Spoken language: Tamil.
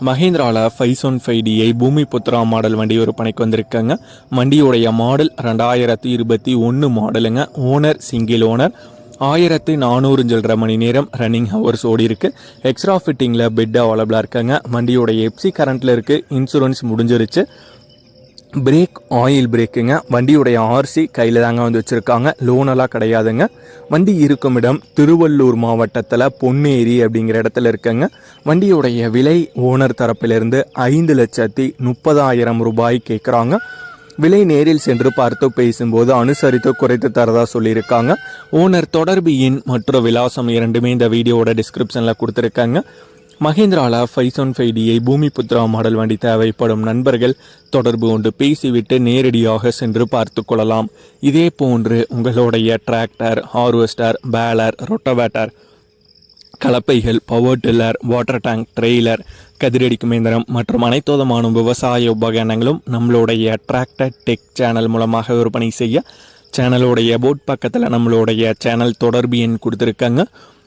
மஹேந்திராவில் five one five DI Bhoomi Putra model வண்டி விற்பனைக்கு வந்திருக்காங்க. வண்டியுடைய மாடல் ரெண்டாயிரத்தி இருபத்தி ஒன்று மாடலுங்க. ஓனர் சிங்கிள் ஓனர் ஆயிரத்தி நானூறு சில்லற மணி நேரம் ரன்னிங் ஹவர்ஸ் ஓடி இருக்கு. எக்ஸ்ட்ரா ஃபிட்டிங்கில் பெட் அவைலபிளாக இருக்காங்க. வண்டியோடைய எப்சி கரண்ட்டில் இருக்குது இன்சூரன்ஸ் முடிஞ்சிருச்சு. பிரேக் ஆயில் பிரேக்குங்க வண்டியுடைய ஆர்சி கையில் தாங்க வந்து வச்சுருக்காங்க. லோனெல்லாம் கிடையாதுங்க. வண்டி இருக்கும் இடம் திருவள்ளூர் மாவட்டத்தில் பொன்னேரி அப்படிங்கிற இடத்துல இருக்குங்க. வண்டியுடைய விலை ஓனர் தரப்பிலிருந்து ஐந்து லட்சத்தி முப்பதாயிரம் ரூபாய் கேட்குறாங்க விலை நேரில் சென்று பார்த்து பேசும்போது அனுசரித்து குறைத்து தரதா சொல்லியிருக்காங்க. ஓனர் தொடர்பு எண் மற்றும் விலாசம் இரண்டுமே இந்த வீடியோவோட டிஸ்கிரிப்ஷனில் கொடுத்துருக்காங்க. மஹேந்திராவில் five one five DI Bhoomi Putra model வண்டி தேவைப்படும் நண்பர்கள் தொடர்பு கொண்டு பேசிவிட்டு நேரடியாக சென்று பார்த்து கொள்ளலாம். இதே போன்று உங்களுடைய tractor harvester baler rotavator கலப்பைகள் power tiller water tank trailer கதிரடிக்கும் இயந்திரம் மற்றும் அனைத்து விதமான விவசாய உபகரணங்களும் நம்மளுடைய டிராக்டர் டெக் சேனல் மூலமாக விற்பனை செய்ய சேனலுடைய போட் பக்கத்தில் நம்மளுடைய சேனல் தொடர்பு எண் கொடுத்துருக்காங்க.